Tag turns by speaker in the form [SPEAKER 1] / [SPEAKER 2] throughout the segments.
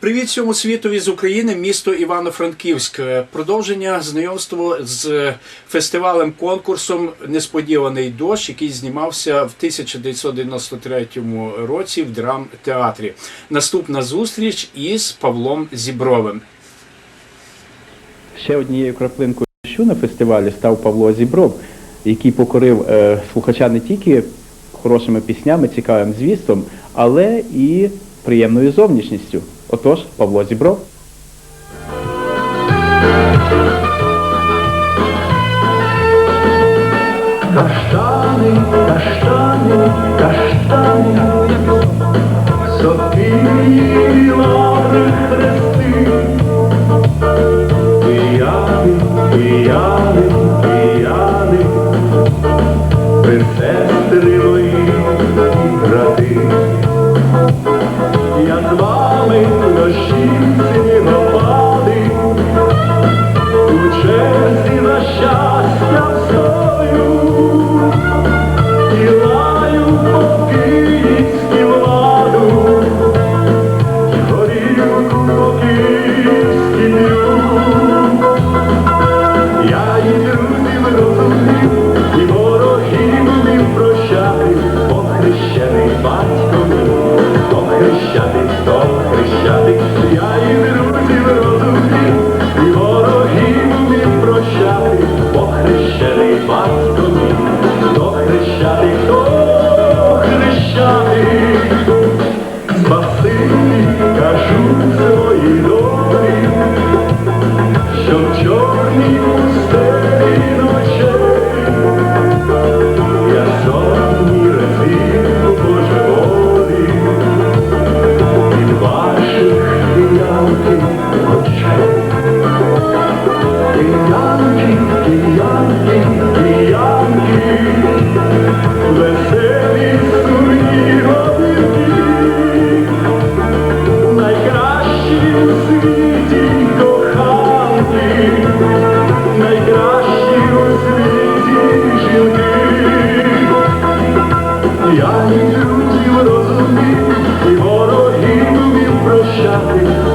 [SPEAKER 1] Привіт всьому світові з України, місто Івано-Франківськ. Е, Продовження знайомства з фестивалем конкурсом Несподіваний дощ, який знімався в 1993 році в драмтеатрі. Наступна зустріч із Павлом Зібровим.
[SPEAKER 2] Ще однією краплинкою дощу на фестивалі став Павло Зібров, який покорив е, слухача не тільки хорошими піснями, цікавим звістом, але і приємною зовнішністю. Отож, Павло Зібров.
[SPEAKER 3] Каштани, каштани, каштани, сопілі лаври хрести, пияни, пияни, пияни, принцестри мої брати. Я з Brasil.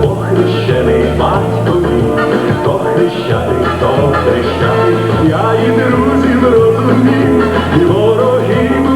[SPEAKER 3] Бо хрещений батько хто хрещати, хто хрещати, я і друзів розумів, і ворогів